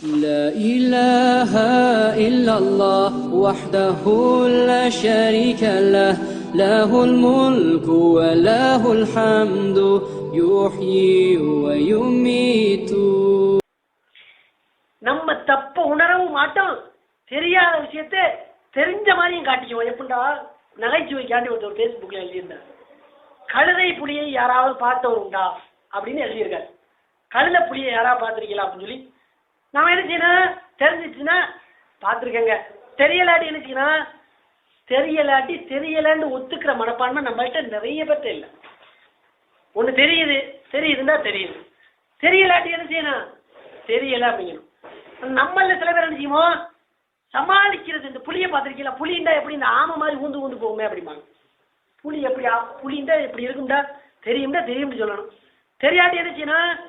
لا إله إلا الله وحده لا شريك له له الملك وله الحمد يحيي ويميت நம்ம தப்ப உணரவும் மாட்டோம். தெரியாத விஷயத்த தெரிஞ்ச மாதிரியும் காட்டிக்குவோம். எப்படின்னா நகைச்சுவைக்காண்டி ஒருத்தர் பேஸ்புக்ல எழுதியிருந்தார். கழுதை புலியை யாராவது பார்த்தவர் அப்படின்னு எழுதியிருக்காரு. கழுத புலியை யாராவது பார்த்துருக்கீங்களா அப்படின்னு சொல்லி நாம என்ன செய்யணும்? தெரிஞ்சிச்சுன்னா பார்த்துருக்கேங்க. தெரியலாட்டி என்ன செய்யணும்? தெரியலாட்டி தெரியலான்னு ஒத்துக்கிற மனப்பான்மை நம்மள்கிட்ட நிறைய பேர்த்த இல்லை. ஒன்று தெரியுது. தெரியுதுன்னா தெரியுது. தெரியலாட்டி என்ன செய்யணும்? தெரியல அப்படிங்கணும். நம்மள சில பேர் என்ன செய்வோம்? சமாளிக்கிறது. இந்த புளியை பார்த்துருக்கீங்களா? புளிண்டா எப்படி இந்த ஆமை மாதிரி ஊந்து ஊந்து போகுமே அப்படிம்பாங்க. புளி எப்படி ஆ- புளிண்டா இப்படி இருக்கும்டா. தெரியும்டா தெரியும்னு சொல்லணும். தெரியாட்டி என்ன செய்யணும்?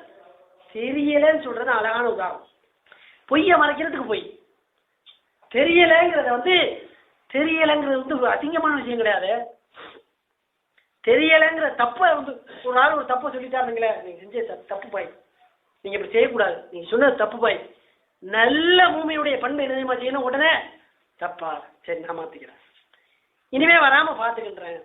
தெரியலன்னு சொல்றது அழகான உதாரணம். பொய்யை மறைக்கிறதுக்கு பொய். தெரியலைங்கிறத வந்து தெரியலைங்கிறது வந்து அசிங்கமான விஷயம் கிடையாது. தெரியலைங்கிற தப்பை வந்து ஒரு நாள் ஒரு தப்பை சொல்லிட்டாருங்களே நீங்க செஞ்ச தப்பு பாய். நீங்க இப்படி செய்யக்கூடாது. நீங்க சொன்னது தப்பு பாய். நல்ல பூமியுடைய பண்பை என்ன செய்யணும்? உடனே தப்பா? சரி நான் மாத்திக்கிறேன். இனிமே வராம பாத்துக்கின்றேன்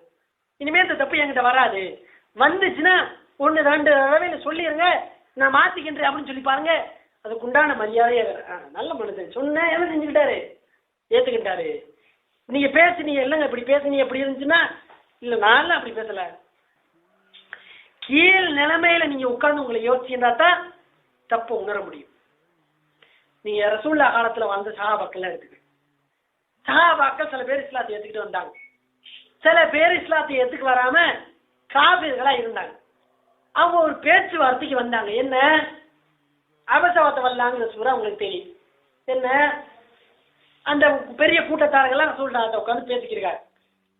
இனிமே இந்த தப்பு என்கிட்ட வராது. வந்துச்சுன்னா ஒன்று ரெண்டு தடவையில சொல்லிடுங்க நான் மாத்திக்கின்றேன் அப்படின்னு சொல்லி பாருங்க. அதுக்கு உண்டான மரியாதையே நல்ல மனுஷன் சொன்னேன் என்ன செஞ்சுக்கிட்டாரு? ஏத்துக்கிட்டாரு. நீங்க பேசுனீங்க இல்லைங்க இப்படி பேசுனீங்க எப்படி இருந்துச்சுன்னா இல்ல நான்லாம் அப்படி பேசல. கீழ் நிலைமையில நீங்க உட்கார்ந்து உங்களை யோசிச்சிருந்தா தான் தப்ப உணர முடியும். நீங்க ரசூல்லா காலத்துல வந்த சஹாபாக்கள்லாம் எடுத்துக்க சஹாபாக்கள் சில பேர் இஸ்லாத்தை ஏத்துக்கிட்டு வந்தாங்க. சில பேர் இஸ்லாத்தை ஏத்துக்க வராம காபிர்களா இருந்தாங்க. அவங்க ஒரு பேச்சுவார்த்தைக்கு வந்தாங்க. என்ன? அபசவத்தை வரலாங்கிற சூறா உங்களுக்கு தெரியும். என்ன? அந்த பெரிய கூட்டத்தாரங்கெல்லாம் ரசூல்லாத்தை உட்காந்து பேசிக்கிறாங்க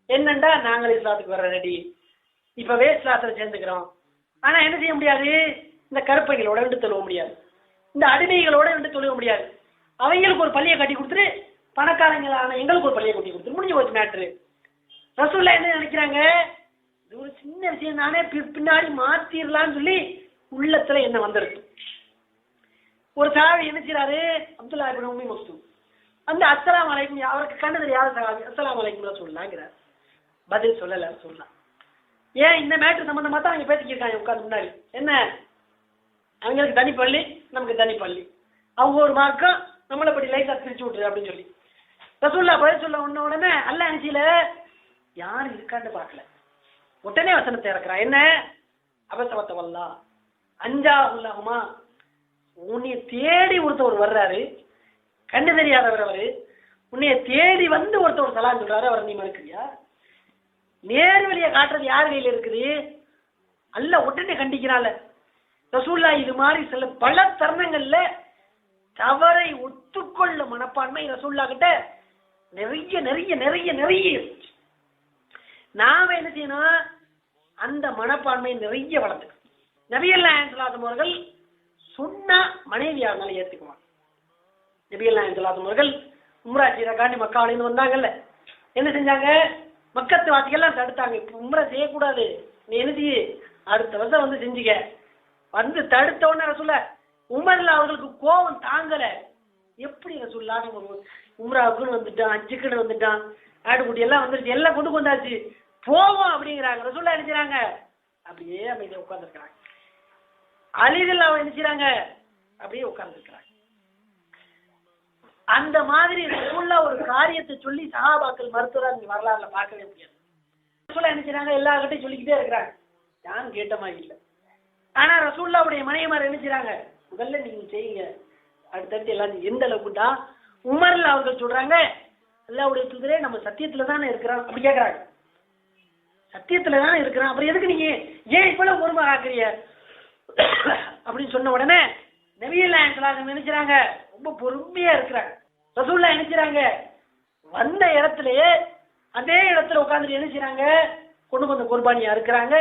என்னண்டா நாங்கள் இஸ்லாத்துக்கு வர ரெடி இப்பவே இஸ்லாத்தில் சேர்ந்துக்கிறோம். ஆனா என்ன செய்ய முடியாது? இந்த கருப்பைகளோட விட்டு தொழுவ முடியாது. இந்த அடிமைகளோட விட்டு தொழுவ முடியாது. அவங்களுக்கு ஒரு பள்ளியை கட்டி கொடுத்துட்டு பணக்காரங்களான எங்களுக்கு ஒரு பள்ளியை கட்டி கொடுத்துரு முடிஞ்சு போச்சு மேட்ரு ரசூல்லா என்ன நினைக்கிறாங்க? இது ஒரு சின்ன விஷயம் தானே பி- பின்னாடி மாத்திரலாம்னு சொல்லி உள்ளத்துல என்ன வந்துருக்கு ஒரு சாவி என்ன செய்றாரு? அப்துல்லா இப்னு உம்மி மக்தூம் அந்த அஸ்லாம் அலைக்கும் அவருக்கு கண்ணு தெரியாத சஹாபி அஸ்லாம் அலைக்கும் சொல்லலாங்கிறார். பதில் சொல்லல சொல்லலாம். ஏன் இந்த மேட்ரு சம்பந்தமா தான் அவங்க பேசிக்கிருக்காங்க உட்கார்ந்து முன்னாடி? என்ன? அவங்களுக்கு தனி பள்ளி நமக்கு தனி பள்ளி. அவங்க ஒரு மார்க்கம் நம்மளை படி லைட்டா பிரிச்சு விட்டுரு அப்படின்னு சொல்லி. ரசூல்லா பதில் சொல்ல உடனே உடனே அல்ல அனுச்சியில யார் இருக்கான்னு பார்க்கல. உடனே வசனத்தை இறக்குறான். என்ன? அபசவத்தவல்லா. அஞ்சா உள்ளாகுமா உன்னைய தேடி ஒருத்தவர் வர்றாரு கண்டு தெரியாதவர் அவரு. உன்னைய தேடி வந்து ஒருத்தவர் சலான் சொல்றாரு அவர் நீ மறுக்கிறியா? நேர் வழியை காட்டுறது யார் கையில இருக்குது? அல்ல உடனே கண்டிக்கிறாள் ரசூல்லா இது மாதிரி சில பல தருணங்கள்ல தவறை ஒத்துக்கொள்ள மனப்பான்மை ரசூல்லா கிட்ட நிறைய நிறைய நிறைய நிறைய இருந்துச்சு. நாம என்ன செய்யணும்? அந்த மனப்பான்மை நிறைய வளர்த்துக்கணும். நபியல்லா அவர்கள் சொன்னா மனைவியா இருந்தாலும் ஏத்துக்குவாங்க நபியல்லா சொல்லாதம் அவர்கள் உம்ரா செய்யறக்காண்டி மக்காவிலேருந்து வந்தாங்கல்ல. என்ன செஞ்சாங்க? மக்கத்து வாசிகள்லாம் தடுத்தாங்க. இப்ப உம்ரா செய்யக்கூடாது. நீ எழுதி அடுத்த வருஷம் வந்து செஞ்சுக்க. வந்து தடுத்த உடனே சொல்ல உமர்ல அவர்களுக்கு கோபம் தாங்கல. எப்படி ரசூல்லா நம்ம உம்ராவுக்குன்னு வந்துட்டான் அஞ்சுக்குன்னு வந்துட்டான் ஆடுகுட்டி எல்லாம் வந்துருச்சு எல்லாம் கொண்டு கொண்டாச்சு போவோம் அப்படிங்கிறாங்க. ரசூல்லா என்ன அப்படியே அமைதியா உட்காந்துருக்காங்க அழிதல் அவன் என்ன செய்றாங்க? அப்படியே உட்கார்ந்துருக்கிறாங்க. அந்த மாதிரி ரசூல்லா ஒரு காரியத்தை சொல்லி சகாபாக்கள் மருத்துவரா நீங்க வரலாறுல பார்க்கவே முடியாது. ரசூல்லா என்ன செய்றாங்க? எல்லார்கிட்டையும் சொல்லிக்கிட்டே இருக்கிறாங்க. யாரும் கேட்ட மாதிரி இல்லை. ஆனா ரசூல்லாவுடைய மனைவிமார் என்ன செய்றாங்க? முதல்ல நீங்க செய்யுங்க. அடுத்தடுத்து எல்லாம் எந்த அளவுக்குட்டா உமர்ல அவர்கள் சொல்றாங்க அல்லாவுடைய தூதரே நம்ம சத்தியத்துல தானே இருக்கிறோம். அப்படி கேக்குறாங்க. சத்தியத்துல தானே இருக்கிறோம். அப்புறம் எதுக்கு நீங்க ஏன் இப்பெல்லாம் பொறுமை ஆக்குறீங்க அப்படின்னு சொன்ன உடனே நெவியல்லா சொல்லாங்க நினைக்கிறாங்க ரொம்ப பொறுமையா இருக்கிறாங்க. ரசூல்லா நினைக்கிறாங்க வந்த இடத்துலயே அதே இடத்துல உட்காந்து நினைச்சாங்க கொண்டு வந்த குர்பானியா இருக்கிறாங்க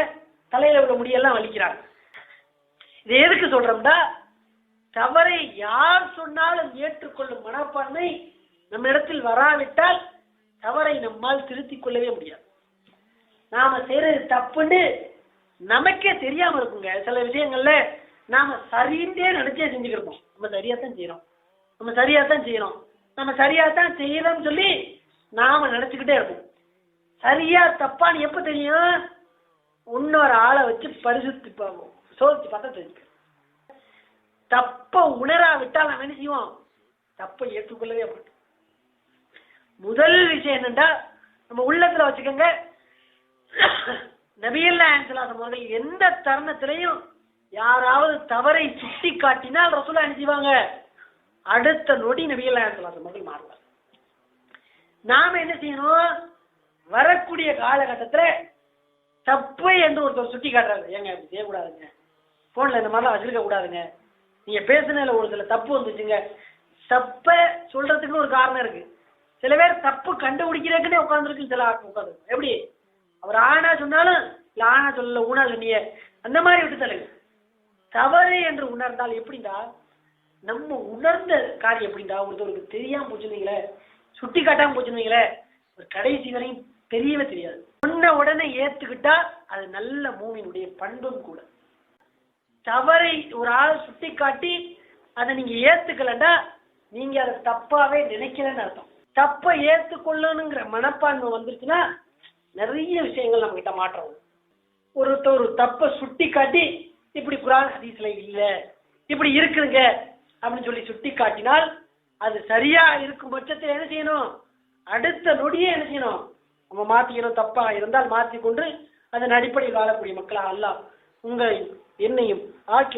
தலையில உள்ள முடியெல்லாம் வலிக்கிறாங்க. இது எதுக்கு சொல்றோம்னா தவறை யார் சொன்னாலும் ஏற்றுக்கொள்ளும் மனப்பான்மை நம்ம இடத்தில் வராவிட்டால் தவறை நம்மால் திருத்திக் கொள்ளவே முடியாது. நாம செய்யறது தப்புன்னு நமக்கே தெரியாம இருக்குங்க. சில விஷயங்கள்ல நாம சரிந்தே நினைச்சே செஞ்சுக்கிருப்போம். நம்ம சரியா தான் செய்யறோம். நம்ம சரியா தான் செய்யறோம். நம்ம சரியா தான் செய்யறோம்னு சொல்லி நாம நினைச்சுக்கிட்டே இருப்போம். சரியா தப்பான்னு எப்ப தெரியும்? இன்னொரு ஆளை வச்சு பரிசுத்தி பார்ப்போம். சோதிச்சு பார்த்தா தெரியும் தப்ப உணராவிட்டால் நம்ம என்ன செய்வோம்? தப்பை ஏற்றுக்கொள்ளவே மாட்டோம். முதல் விஷயம் என்னண்டா நம்ம உள்ளத்துல வச்சுக்கோங்க. நபியல்லா ஆன்சலாசம் அவர்கள் எந்த தருணத்திலையும் யாராவது தவறை சுட்டி காட்டினால் ரசூலா என்ன அடுத்த நொடி நபியல்லா ஆன்சலாசம் அவர்கள் மாறுவார் நாம என்ன செய்யணும்? வரக்கூடிய காலகட்டத்துல தப்பு என்று ஒருத்தர் சுட்டி காட்டுறாரு ஏங்க அப்படி செய்யக்கூடாதுங்க. போன்ல இந்த மாதிரிலாம் வச்சிருக்க கூடாதுங்க நீங்க பேசுனதுல ஒரு சில தப்பு வந்துச்சுங்க. தப்ப சொல்றதுக்குன்னு ஒரு காரணம் இருக்கு. சில பேர் தப்பு கண்டுபிடிக்கிறதுக்குன்னே உட்காந்துருக்கு சில ஆட்கள் உட்காந்து எப்படி? இருந்தாலும் லானா சொல்லல அந்த மாதிரி விட்டு தள்ளுங்க தவறு என்று உணர்ந்தால் எப்படின்னா நம்ம உணர்ந்த காரியம் எப்படின்னா ஒருத்தருக்கு தெரியாம போச்சுனீங்களே சுட்டி காட்டாம போச்சுனீங்களே ஒரு கடைசி வரையும் தெரியவே தெரியாது. சொன்ன உடனே ஏத்துக்கிட்டா அது நல்ல மூவினுடைய பண்பும் கூட. தவறை ஒரு ஆள் சுட்டி காட்டி அதை நீங்க ஏத்துக்கலன்னா நீங்க அதை தப்பாவே நினைக்கலன்னு அர்த்தம். தப்பை ஏத்துக்கொள்ளணுங்கிற மனப்பான்மை வந்துருச்சுன்னா நிறைய விஷயங்கள் நம்ம கிட்ட மாற்றம் ஒருத்த ஒருத்தர் ஒரு தப்பை சுட்டி காட்டி இப்படி குரான் ஹதீஸ்ல இல்ல இப்படி இருக்குங்க அப்படின்னு சொல்லி சுட்டி காட்டினால் அது சரியா இருக்கும் பட்சத்தில் என்ன செய்யணும்? அடுத்த நொடியே என்ன செய்யணும்? நம்ம மாத்திக்கணும் தப்பா இருந்தால் மாத்தி கொண்டு அதன் அடிப்படையில் வாழக்கூடிய மக்களா அல்ல உங்களை என்னையும் ஆக்கி